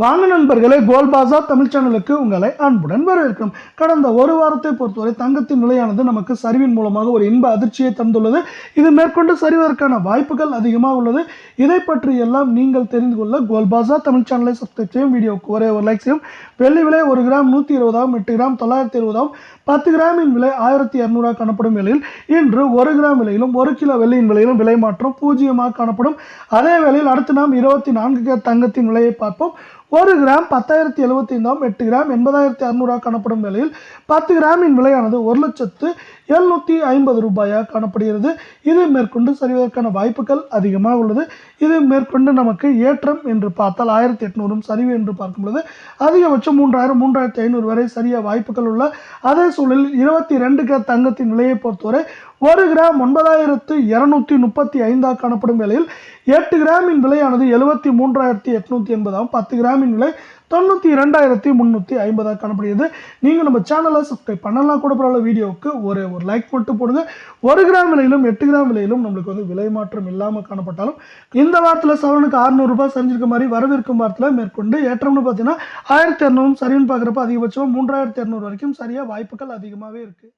வாங்க நண்பர்களே கோல் பாசா தமிழ் சேனலுக்கு உங்களை அன்புடன் வரவேற்கிறோம். கடந்த ஒரு வாரத்தை பொறுத்தவரை தங்கத்தின் நிலையானது நமக்கு சரிவின் மூலமாக ஒரு இன்ப அதிர்ச்சியை தந்துள்ளது. இது மேற்கொண்டு சரிவதற்கான வாய்ப்புகள் அதிகமாக உள்ளது. இதை பற்றி எல்லாம் நீங்கள் தெரிந்து கொள்ள கோல் பாசா தமிழ் சேனலை சப்ஸ்கிரைப் செய்யும் வீடியோவுக்கு ஒரே ஒரு லைக் செய்யும். வெள்ளி விலை ஒரு கிராம் நூற்றி இருபதாம் எட்டு கிராம் தொள்ளாயிரத்தி இருபதாம் பத்து கிராமின் விலை ஆயிரத்தி இரநூறுவா காணப்படும் விலையில் இன்று ஒரு கிராம் விலையிலும் ஒரு கிலோ வெள்ளியின் விலையிலும் விலை மாற்றம் பூஜ்ஜியமாக காணப்படும். அதே வேளையில் அடுத்து நாம் இருபத்தி நான்கு தங்கத்தின் விலையை பார்ப்போம். ஒரு கிராம் பத்தாயிரத்தி எழுபத்தி ஐந்தாம் எட்டு கிராம் எண்பதாயிரத்தி அறுநூறாக காணப்படும் விலையில் பத்து கிராமின் விலையானது ஒரு லட்சத்து எழுநூற்றி ஐம்பது ரூபாயாக காணப்படுகிறது. இது மேற்கொண்டு சரிவதற்கான வாய்ப்புகள் அதிகமாக உள்ளது. இது மேற்கொண்டு நமக்கு ஏற்றம் என்று பார்த்தால் ஆயிரத்தி எட்நூறும் சரிவு என்று பார்க்கும் பொழுது அதிகபட்சம் மூன்றாயிரம் மூன்றாயிரத்தி ஐநூறு வரை சரியாக வாய்ப்புகள் உள்ள அதே சூழலில் இருபத்தி ரெண்டு கிராம் தங்கத்தின் விலையை பொறுத்தவரை ஒரு கிராம் ஒன்பதாயிரத்து இரநூத்தி முப்பத்தி ஐந்தாக காணப்படும் விலையில் எட்டு கிராமின் விலையானது எழுபத்தி மூன்றாயிரத்தி எட்நூத்தி எண்பதாம் பத்து கிராம் கிராமின் விலை தொண்ணூற்றி இரண்டாயிரத்தி முந்நூற்றி ஐம்பதாக காணப்படுகிறது. நீங்கள் நம்ம சேனலை சப்ஸ்கிரைப் பண்ணலாம் கூட பரவாயில்ல வீடியோவுக்கு ஒரு ஒரு லைக் மட்டும் போடுங்க. ஒரு கிராம் விலையிலும் எட்டு கிராம் விலையிலும் நம்மளுக்கு வந்து விலை மாற்றம் இல்லாமல் காணப்பட்டாலும் இந்த வாரத்தில் சவனுக்கு அறுநூறுபா சரிஞ்சிருக்க மாதிரி வரவிருக்கும் வாரத்தில் மேற்கொண்டு ஏற்றம்னு பார்த்தீங்கன்னா ஆயிரத்தி இரநூறும் சரின்னு பார்க்குறப்ப அதிகபட்சம் மூன்றாயிரத்தி இரநூறு வரைக்கும் சரியாக வாய்ப்புகள் அதிகமாகவே இருக்குது